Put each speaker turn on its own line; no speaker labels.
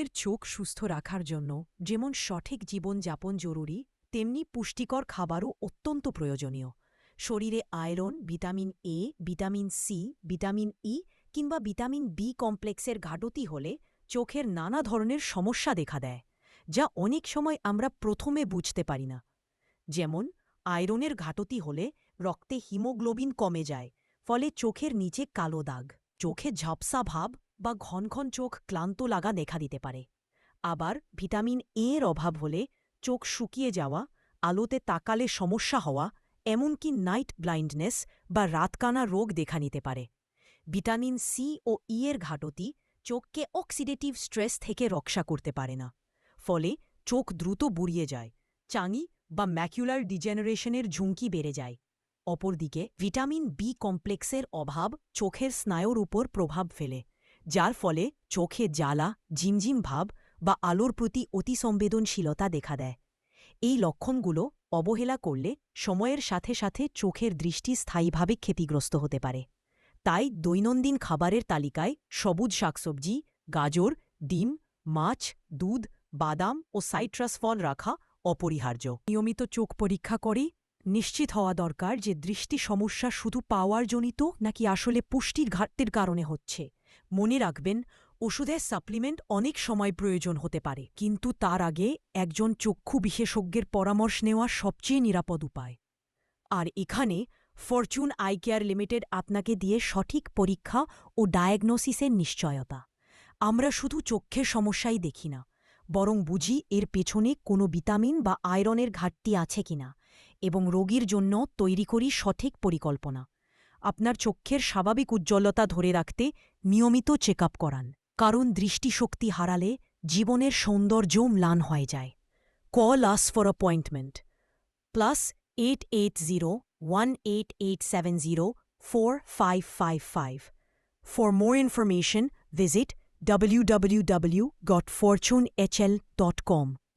এর চোখ সুস্থ রাখার জন্য যেমন সঠিক জীবনযাপন জরুরি, তেমনি পুষ্টিকর খাবারও অত্যন্ত প্রয়োজনীয়। শরীরে iron, vitamin A vitamin C vitamin E কিংবা ভিটামিন বি কমপ্লেক্সের ঘাটতি হলে চোখের নানা ধরনের সমস্যা দেখা দেয়, যা অনেক সময় আমরা প্রথমে বুঝতে পারি না। যেমন, আয়রনের ঘাটতি হলে রক্তে হিমোগ্লোবিন কমে যায়, ফলে চোখের নিচে কালো দাগ, চোখে ঝাপসা ভাব বা ঘন ঘন চোখ ক্লান্ত লাগা দেখা দিতে পারে। আবার ভিটামিন এ এর অভাব হলে চোখ শুকিয়ে যাওয়া, আলোতে তাকালে সমস্যা হওয়া, এমনকি নাইট ব্লাইন্ডনেস বা রাতকানা রোগ দেখা নিতে পারে। ভিটামিন সি ও ই এর ঘাটতি চোখকে অক্সিডেটিভ স্ট্রেস থেকে রক্ষা করতে পারে না। ফলে চোখ দ্রুত বুড়িয়ে যায়, চাঙি বা ম্যাকুলার ডিজেনারেশনের ঝুঁকি বেড়ে যায়। অপরদিকে ভিটামিন বি কমপ্লেক্সের অভাব চোখের স্নায়ুর উপর প্রভাব ফেলে। যার ফলে চোখে জ্বালা, ঝিমঝিম ভাব বা আলোর প্রতি অতি অতিসংবেদনশীলতা দেখা দেয়। এই লক্ষণগুলো অবহেলা করলে সময়ের সাথে সাথে চোখের দৃষ্টি স্থায়ীভাবে ক্ষতিগ্রস্ত হতে পারে। তাই দৈনন্দিন খাবারের তালিকায় সবুজ শাকসবজি, গাজর, ডিম, মাছ, দুধ, বাদাম ও সাইট্রাস ফল রাখা অপরিহার্য। নিয়মিত চোখ পরীক্ষা করে নিশ্চিত হওয়া দরকার যে দৃষ্টি সমস্যা শুধু পাওয়ার জনিত নাকি আসলে পুষ্টির ঘাটতির কারণে হচ্ছে। মনে রাখবেন, ওষুধের সাপ্লিমেন্ট অনেক সময় প্রয়োজন হতে পারে, কিন্তু তার আগে একজন চক্ষু বিশেষজ্ঞের পরামর্শ নেওয়া সবচেয়ে নিরাপদ উপায়। আর এখানে ফরচুন আই কেয়ার লিমিটেড আপনাকে দিয়ে সঠিক পরীক্ষা ও ডায়াগনোসিসের নিশ্চয়তা। আমরা শুধু চক্ষের সমস্যাই দেখি না, বরং বুঝি এর পেছনে কোনো ভিটামিন বা আয়রনের ঘাটতি আছে কিনা, এবং রোগীর জন্য তৈরি করি সঠিক পরিকল্পনা। আপনার চক্ষের স্বাভাবিক উজ্জ্বলতা ধরে রাখতে নিয়মিত চেক করান। কারণ দৃষ্টিশক্তি হারালে জীবনের সৌন্দর্য ম্লান হয়ে যায়। Call us for appointment. Plus eight eight zero one eight eight seven zero four five five five. For more information, visit www.fortunehl.com.